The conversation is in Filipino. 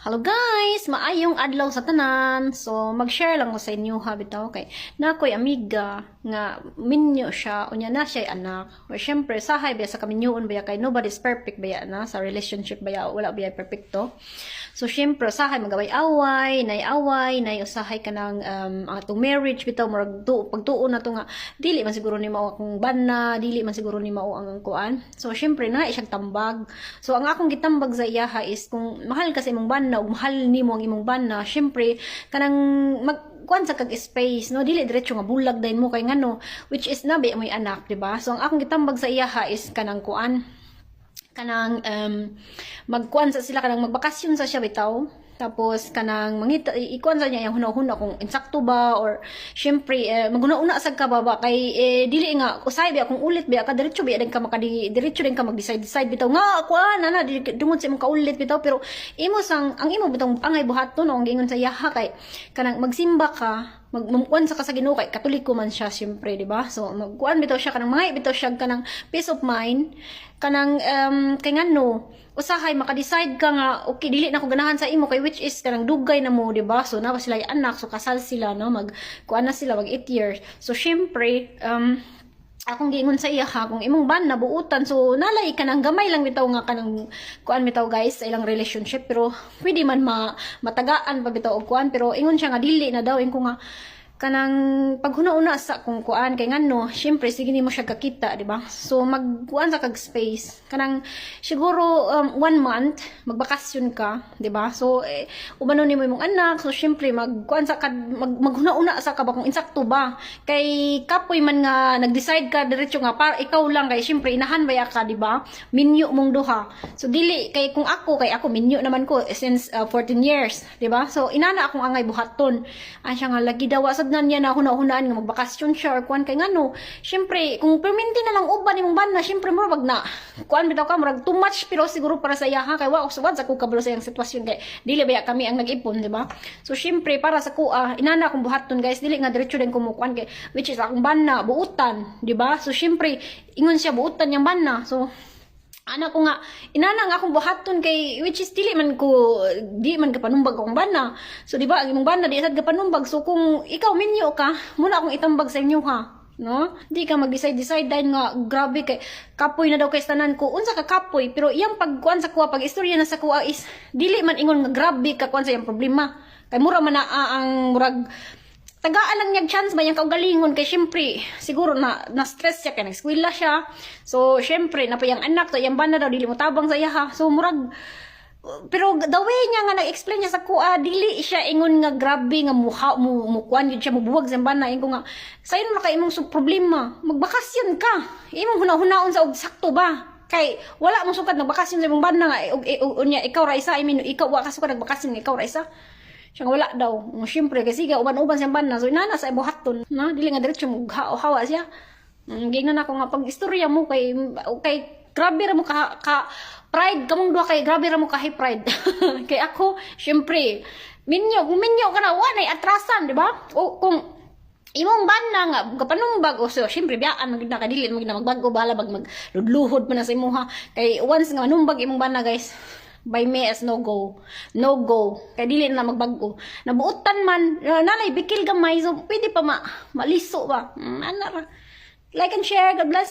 Hello guys! Maayong adlaw sa tanan. So, mag-share lang ko sa inyo ha bitaw kay na ako'y amiga nga minyo siya unya na siya anak. O syempre sahay biya sa kaminyoon biya kay nobody's perfect biya na sa relationship biya wala biya perfecto. So syempre sahay magaway-away, nay away, nay usahay ka ng um, atong marriage bitaw tu pagtuon na to nga dili man siguro ni mao akong banna, dili man siguro ni mao ang kuan. So syempre na siyang tambag. So ang akong gitambag sa iyaha is kung mahal ka sa imong banna ug mahal nimo ang imong banna, syempre kanang mag kuan sa kag space no dili diretso nga bulag dayon mo kay ngano which is nabi mo'y anak di ba so ang akong gitambag sa iyaha is kanang kuan kanang um, magkuan sa sila kanang magbakasyon sa siya bitaw. Tapos kanang mangita ikuan sa niya yung hunahuna kung insakto ba or syempre eh, maguna-una sa ka ba ba? Kay eh, dili nga usay biya kung ulit biya ka diretso biya din ka makadi diretso din ka mag-decide decide bitaw. Nga kuan na na di- dungod sa imong kaulit bitaw. Pero imo sang ang imo bitaw angay buhaton no ang gingon sa yaha kay kanang magsimba ka mag magkuan sa ka sa Ginoo kay katoliko man siya syempre di ba? So magkuan bitaw siya kanang mga bitaw siya kanang peace of mind. Kanang um, kay ngano usahay maka-decide ka nga okay dili na ko ganahan sa imo kay which is kanang dugay na mo di ba? So na sila anak so kasal sila no? Mag kuan na sila mag 8 years. So syempre um akong giingon sa iya ha kung imong ban nabuutan. So nalay ka nang gamay lang bitaw nga kanang kuan bitaw guys sa ilang relationship. Pero pwede man ma, matagaan pa bitaw og kuan. Pero ingon siya nga dili na daw. Ingon ko nga kanang paghuna-una sa kung kuan kay ngano syempre sige nimo siya kakita di ba? So magkuan sa kag space. Kanang siguro um, one month magbakasyon ka di ba? So eh, umano nimo imong anak so syempre magkuan sa kad mag, maghuna-una sa ka ba kung insakto ba? Kay kapoy man nga nag-decide ka diretso nga para ikaw lang kay syempre inahan baya ka di ba? Minyo mong duha. So dili kay kung ako kay ako minyo naman ko since uh, 14 years di ba? So inana akong angay buhaton. An siya nga lagi daw sad na niya na hunahunaan nga magbakasyon siya or kuan kay ngano syempre kung perminti na lang uban imong bana syempre mo wag na. Kuan bitaw ka murag too much pero siguro para sa iya ha? Kay wa usawad sa ko kabalo sa iyang sitwasyon. Kay dili baya kami ang nag-ipon di ba? So syempre para sa kuha inana akong buhaton guys dili nga diretso din kumukuan kay which is akong bana buutan di ba? So syempre ingon siya buutan yang bana. So ana ko nga inana nga akong buhaton kay which is dili man ko di man ka panumbag akong bana. So di ba ang imong bana di sad ka panumbag so kung ikaw minyo ka muna akong itambag sa inyo ha? No? Di ka mag-decide decide dahil nga grabe kay kapoy na daw kay tanan ko. Unsa ka kapoy? Pero iyang pagkuan sa kuha pag istorya na sa kuha is dili man ingon nga grabe ka kuan sa iyang problema. Kay mura man na ang murag tagaan lang niyag chance ba yung kaugalingon kay syempre siguro na na stress siya kay nag-eskwela siya. So syempre na pa yung anak to yung bana daw dili mo tabang sa iya ha so murag pero the way niya nga nag-explain niya sa kuha dili siya ingon nga grabe nga muha mo mukuan yun siya mubuwag sa bana ingon nga sayo na kay imong problema magbakasyon ka. Imong hunahunaon sa og sakto ba? Kay wala mo sukad nagbakasyon sa imong bana nga og og- unya ikaw ra isa i mean ikaw wa ka sukad nagbakasyon ikaw ra isa siya nga wala daw. Nga syempre, kasi nga, uban-uban siyang bana. So, inana sa ibuhaton. Na, dili nga diretso mo hawa siya. Mm, Gingnan ako nga, pag istorya mo kay, kay, grabe ra mo ka, ka pride, kamong duha kay, grabe ra mo ka pride. kay ako, syempre, minyo, minyo ka na, wanay atrasan, di ba? O, kung, imong banda nga kapanumbag o so syempre biyaan magid na kadili magid magbago bala bag magludluhod pa na sa imuha kay once nga manumbag imong banda guys by me as no go. No go. Kay dili na magbago. Nabuutan man uh, nanay bikil gamay. So pwede pa ma maliso ba? Mm, like and share. God bless